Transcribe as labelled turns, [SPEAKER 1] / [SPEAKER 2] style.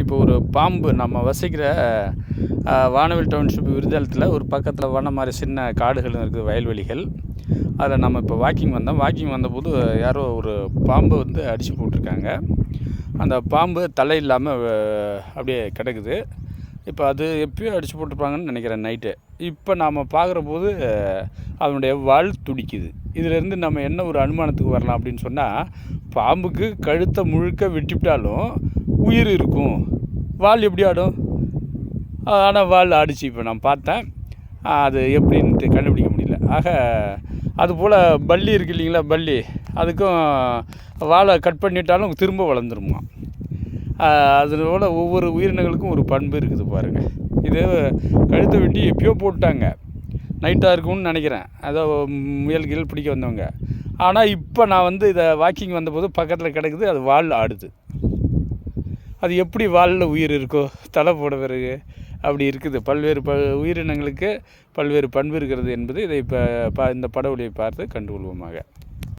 [SPEAKER 1] இப்போ ஒரு பாம்பு நம்ம வசிக்கிற வானவில் டவுன்ஷிப் விருதாலத்தில் ஒரு பக்கத்தில் வன மாதிரி சின்ன காடுகள் இருக்குது வயல்வெளிகள். அதில் நம்ம இப்போ வாக்கிங் வந்தோம். வாக்கிங் வந்தபோது யாரோ ஒரு பாம்பு வந்து அடித்து போட்டிருக்காங்க. அந்த பாம்பு தலை இல்லாமல் அப்படியே கிடக்குது. இப்போ அது எப்பயோ அடித்து போட்டிருப்பாங்கன்னு நினைக்கிறேன் நைட்டு இப்போ நாம் பார்க்குற போது அதனுடைய வாழ் துடிக்குது. இதிலேருந்து நம்ம என்ன ஒரு அனுமானத்துக்கு வரலாம் அப்படின்னு சொன்னால் பாம்புக்கு கழுத்தை முழுக்க வெட்டிவிட்டாலும் உயிர் இருக்கும். வால் எப்படி ஆடும்? ஆனால் வால் ஆடிச்சு இப்போ நான் பார்த்தேன். அது எப்படின்ட்டு கண்டுபிடிக்க முடியல. ஆக அதுபோல் பல்லி இருக்கு இல்லைங்களா பல்லி. அதுக்கும் வாழை கட் பண்ணிட்டாலும் திரும்ப வளர்ந்துருமா அதோட ஒவ்வொரு உயிரினங்களுக்கும் ஒரு பண்பு இருக்குது பாருங்கள் இது கழுத்தை வெட்டி எப்பயோ போட்டாங்க. நைட்டாக இருக்கும்னு நினைக்கிறேன். அதோ முயல் கியல் பிடிக்க வந்தவங்க. ஆனால் இப்போ நான் வந்து இதை வாக்கிங் வந்தபோது பக்கத்தில் கிடக்குது அது வால் ஆடுது. அது எப்படி வாலில் உயிர் இருக்கோ தலை போட பிறகு அப்படி இருக்குது. பல்வேறு ப உயிரினங்களுக்கு பல்வேறு பண்பு இருக்கிறது என்பது இதை இப்போ பா இந்த பட ஒளியை பார்த்து கண்டுகொள்வோமாக.